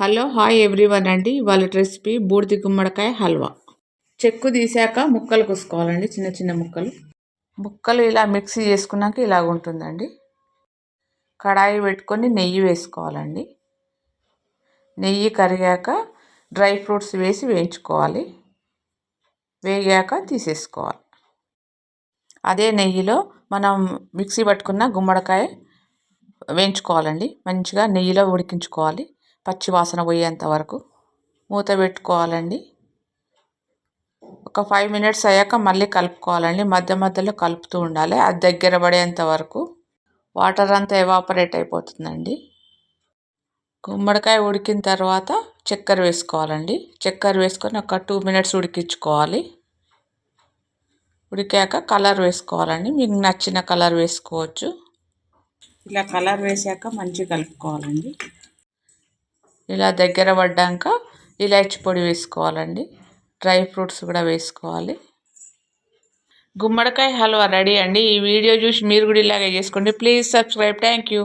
Hello hi everyone అండి. వాళ్ళ recipe బూడిది గుమ్మడికాయ హల్వా. చెక్కు తీసాక ముక్కలు కోసుకోవాలండి చిన్న చిన్న ముక్కలు. ముక్కలు ఇలా మిక్సీ చేసుకున్నాక ఇలాగ ఉంటుందండి. కడాయి పెట్టుకొని నెయ్యి వేసుకోవాలండి. నెయ్యి కరిగాక డ్రై ఫ్రూట్స్ వేసి వేయించుకోవాలి. వేగాక తీసేసుకోవాలి. అదే నెయ్యిలో మనం మిక్సీ పట్టుకున్న గుమ్మడికాయ వేయించుకోవాలండి. మంచిగా నెయ్యిలో ఉడికించుకోవాలి. పచ్చివాసన పోయేంత వరకు మూత పెట్టుకోవాలండి. ఒక ఫైవ్ మినిట్స్ అయ్యాక మళ్ళీ కలుపుకోవాలండి. మధ్య మధ్యలో కలుపుతూ ఉండాలి. అది దగ్గర పడేంత వరకు వాటర్ అంతా ఎవాపరేట్ అయిపోతుందండి. గుమ్మడికాయ ఉడికిన తర్వాత చక్కెర వేసుకోవాలండి. చక్కెర వేసుకొని ఒక టూ మినిట్స్ ఉడికించుకోవాలి. ఉడికాక కలర్ వేసుకోవాలండి. మీకు నచ్చిన కలర్ వేసుకోవచ్చు. ఇలా కలర్ వేసాక మంచిగా కలుపుకోవాలండి. ఇలా దగ్గర పడ్డాక ఇలాచి పొడి వేసుకోవాలండి. డ్రై ఫ్రూట్స్ కూడా వేసుకోవాలి. గుమ్మడికాయ హల్వా రెడీ అండి. ఈ వీడియో చూసి మీరు కూడా ఇలాగే చేసుకోండి. Please subscribe. Thank you